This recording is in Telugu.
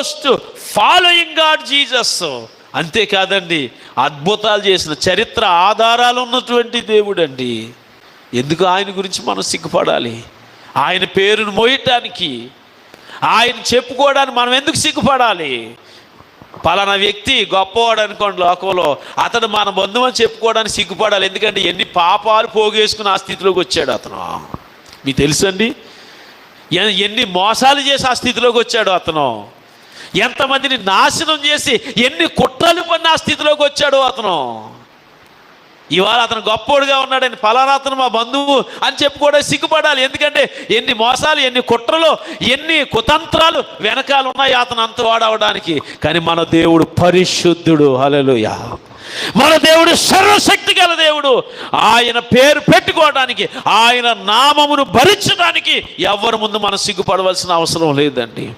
Most following God Jesus. అంతేకాదండి అద్భుతాలు చేసిన చరిత్ర ఆధారాలు ఉన్నటువంటి దేవుడు అండి ఎందుకు ఆయన గురించి మనం సిగ్గుపడాలి? ఆయన పేరును మోయటానికి ఆయన చెప్పుకోవడానికి మనం ఎందుకు సిగ్గుపడాలి? పలానా వ్యక్తి గొప్పవాడు అనుకోండి లోకంలో అతడు మన బంధువు అని చెప్పుకోవడానికి సిగ్గుపడాలి. ఎందుకంటే ఎన్ని పాపాలు పోగేసుకుని ఆ స్థితిలోకి వచ్చాడు అతను. మీకు తెలుసండి? ఎన్ని మోసాలు చేసి ఆ స్థితిలోకి వచ్చాడు అతను. ఎంతమందిని నాశనం చేసి ఎన్ని కుట్రలు పని ఆ స్థితిలోకి వచ్చాడు అతను. ఇవాళ అతను గొప్పోడుగా ఉన్నాడని ఫలానా అతను మా బంధువు అని చెప్పుకోవడం సిగ్గుపడాలి. ఎందుకంటే ఎన్ని మోసాలు ఎన్ని కుట్రలు ఎన్ని కుతంత్రాలు వెనకాల ఉన్నాయి అతను అంత వాడవడానికి. కానీ మన దేవుడు పరిశుద్ధుడు. హల్లెలూయా. మన దేవుడు సర్వశక్తి గల దేవుడు. ఆయన పేరు పెట్టుకోవడానికి ఆయన నామమును భరించడానికి ఎవరి ముందు మనం సిగ్గుపడవలసిన అవసరం లేదండి.